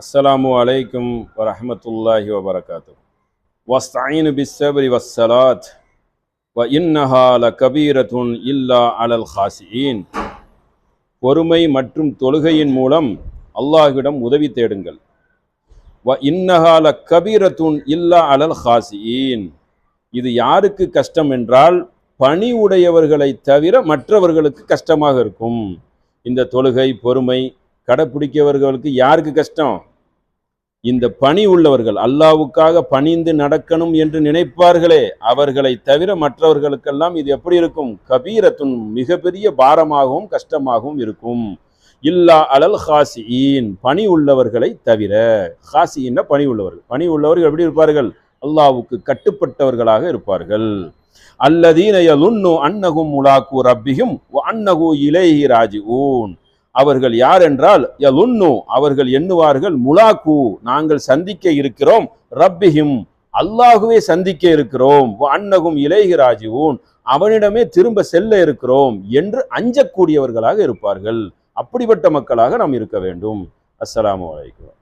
அஸ்ஸலாமு அலைக்கும் வரஹமத்துல்லாஹி வபரகாத்து வஸ்தாயின் பிஸ்ஸபரி வஸ்ஸலாத் வ இன்னஹா லகபீரத்துன் இல்லா அலல் ஹாசியின். பொறுமை மற்றும் தொழுகையின் மூலம் அல்லாஹ்விடம் உதவி தேடுங்கள். வ இன்னஹால கபீரத்துன் இல்லா அலல் ஹாசியின். இது யாருக்கு கஷ்டம் என்றால் பணி உடையவர்களை தவிர மற்றவர்களுக்கு கஷ்டமாக இருக்கும். இந்த தொழுகை பொறுமை கடைப்பிடிக்கவர்களுக்கு யாருக்கு கஷ்டம்? இந்த பணி உள்ளவர்கள் அல்லாவுக்காக பணிந்து நடக்கணும் என்று நினைப்பார்களே அவர்களை தவிர மற்றவர்களுக்கெல்லாம் இது எப்படி இருக்கும்? கபீரத்துன் மிகப்பெரிய பாரமாகவும் கஷ்டமாகவும் இருக்கும். இல்லா அலல் ஹாசியின் பணி உள்ளவர்களை தவிர. ஹாசியின்னா பணி உள்ளவர்கள். பணி உள்ளவர்கள் எப்படி இருப்பார்கள்? அல்லாவுக்கு கட்டுப்பட்டவர்களாக இருப்பார்கள். அல்லதீனயலுன்னு அன்னகும் முலாக்கு ரப்பியும் அன்னகு இலேஹி ராஜிஊன். அவர்கள் யார் என்றால் யலுன்னு அவர்கள் எண்ணுவார்கள் முலாக்கு நாங்கள் சந்திக்க இருக்கிறோம் ரப்பிஹிம் அல்லாஹுவே சந்திக்க இருக்கிறோம் அன்னகும் இலேஹி அவனிடமே திரும்ப செல்ல இருக்கிறோம் என்று அஞ்சக்கூடியவர்களாக இருப்பார்கள். அப்படிப்பட்ட மக்களாக நாம் இருக்க வேண்டும். அஸ்லாம் வலைக்கம்